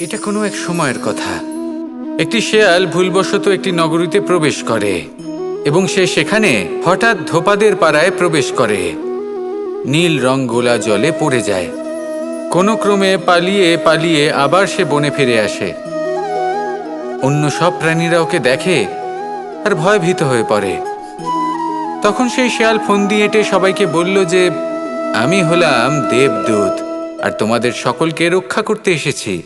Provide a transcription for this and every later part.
এটা কোনো এক সময়ের কথা। একটি শেয়াল ভুলবশত একটি নগরীতে প্রবেশ করে এবং সে সেখানে হঠাৎ ধোপাদের পাড়ায় প্রবেশ করে। নীল রং গোলা জলে পড়ে যায়। কোনো ক্রমে পালিয়ে পালিয়ে আবার সে বনে ফিরে আসে। অন্য সব প্রাণীরা ওকে দেখে আর ভয়ভীত হয়ে পড়ে। তখন সেই শেয়াল ফোন দিয়ে সবাইকে বলল যে, আমি হলাম দেবদূত, আর তোমাদের সকলকে রক্ষা করতে এসেছি।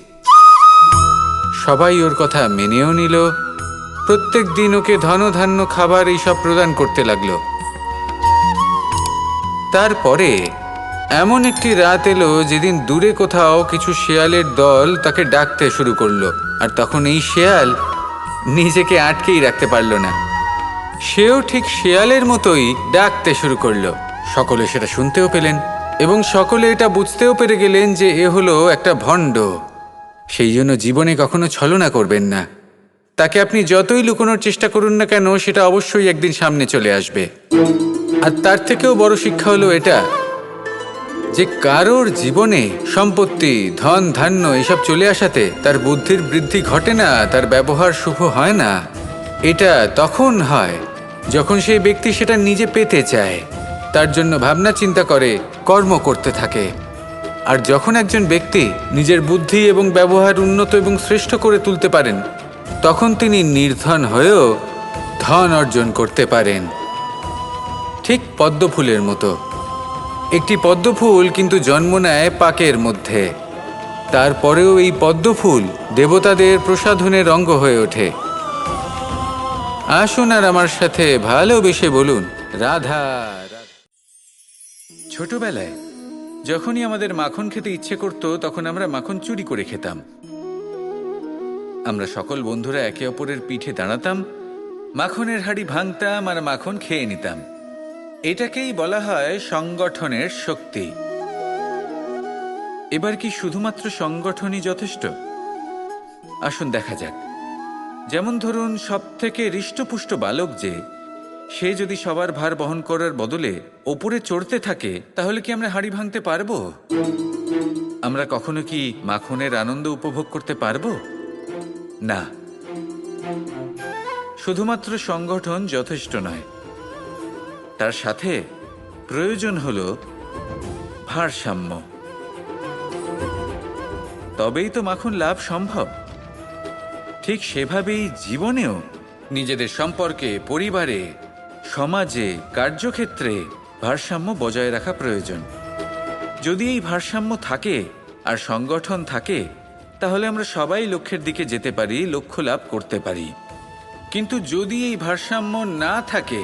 সবাই ওর কথা মেনেও নিল। প্রত্যেক দিন ওকে ধনধান্য খাবার এইসব প্রদান করতে লাগল। তারপরে এমন একটি রাত এলো যেদিন দূরে কোথাও কিছু শেয়ালের দল তাকে ডাকতে শুরু করল, আর তখন এই শেয়াল নিজেকে আটকেই রাখতে পারল না। সেও ঠিক শেয়ালের মতোই ডাকতে শুরু করল। সকলে সেটা শুনতেও পেলেন এবং সকলে এটা বুঝতেও পেরে গেলেন যে এ হলো একটা ভণ্ড। সেই জন্য জীবনে কখনো ছলনা করবেন না। তাকে আপনি যতই লুকোনোর চেষ্টা করুন না কেন, সেটা অবশ্যই একদিন সামনে চলে আসবে। আর তার থেকেও বড় শিক্ষা হলো এটা যে কারোর জীবনে সম্পত্তি, ধন, ধান্য এসব চলে আসাতে তার বুদ্ধির বৃদ্ধি ঘটে না, তার ব্যবহার শুভ হয় না। এটা তখন হয় যখন সেই ব্যক্তি সেটা নিজে পেতে চায়। তার জন্য ভাবনা চিন্তা করে, কর্ম করতে থাকে। আর যখন একজন ব্যক্তি নিজের বুদ্ধি এবং ব্যবহার উন্নত এবং শ্রেষ্ঠ করে তুলতে পারেন, তখন তিনি নির্ধন হয়েও ধন অর্জন করতে পারেন। ঠিক পদ্মফুলের মতো। একটি পদ্মফুল কিন্তু জন্ম নেয় পাকের মধ্যে। তারপরেও এই পদ্মফুল দেবতাদের প্রসাধনের অঙ্গ হয়ে ওঠে। আসুন আর আমার সাথে ভালোবেসে বলুন, রাধা। ছোটবেলায় যখনই আমাদের মাখন খেতে ইচ্ছে করত, তখন আমরা মাখন চুরি করে খেতাম। আমরা সকল বন্ধুরা একে অপরের পিঠে দাঁড়াতাম, মাখনের হাড়ি ভাঙতাম আর মাখন খেয়ে নিতাম। এটাকেই বলা হয় সংগঠনের শক্তি। এবার কি শুধুমাত্র সংগঠনই যথেষ্ট? আসুন দেখা যাক। যেমন ধরুন, সবথেকে হৃষ্টপুষ্ট বালক যে সে যদি সবার ভার বহন করার বদলে ওপরে চড়তে থাকে, তাহলে কি আমরা হাড়ি ভাঙতে পারব? আমরা কখনো কি মাখনের আনন্দ উপভোগ করতে পারব? না। শুধুমাত্র সংগঠন যথেষ্ট নয়। তার সাথে প্রয়োজন হল ভারসাম্য। তবেই তো মাখন লাভ সম্ভব। ঠিক সেভাবেই জীবনেও নিজেদের সম্পর্কে, পরিবারে সমাজে, কার্যক্ষেত্রে ভারসাম্য বজায় রাখা প্রয়োজন। যদি এই ভারসাম্য থাকে আর সংগঠন থাকে, তাহলে আমরা সবাই লক্ষ্যের দিকে যেতে পারি, লক্ষ্য লাভ করতে পারি। কিন্তু যদি এই ভারসাম্য না থাকে,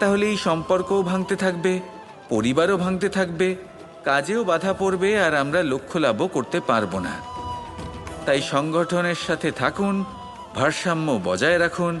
তাহলে এই সম্পর্কও ভাঙতে থাকবে, পরিবারও ভাঙতে থাকবে, কাজেও বাধা পড়বে আর আমরা লক্ষ্য লাভও করতে পারব না। তাই সংগঠনের সাথে থাকুন, ভারসাম্য বজায় রাখুন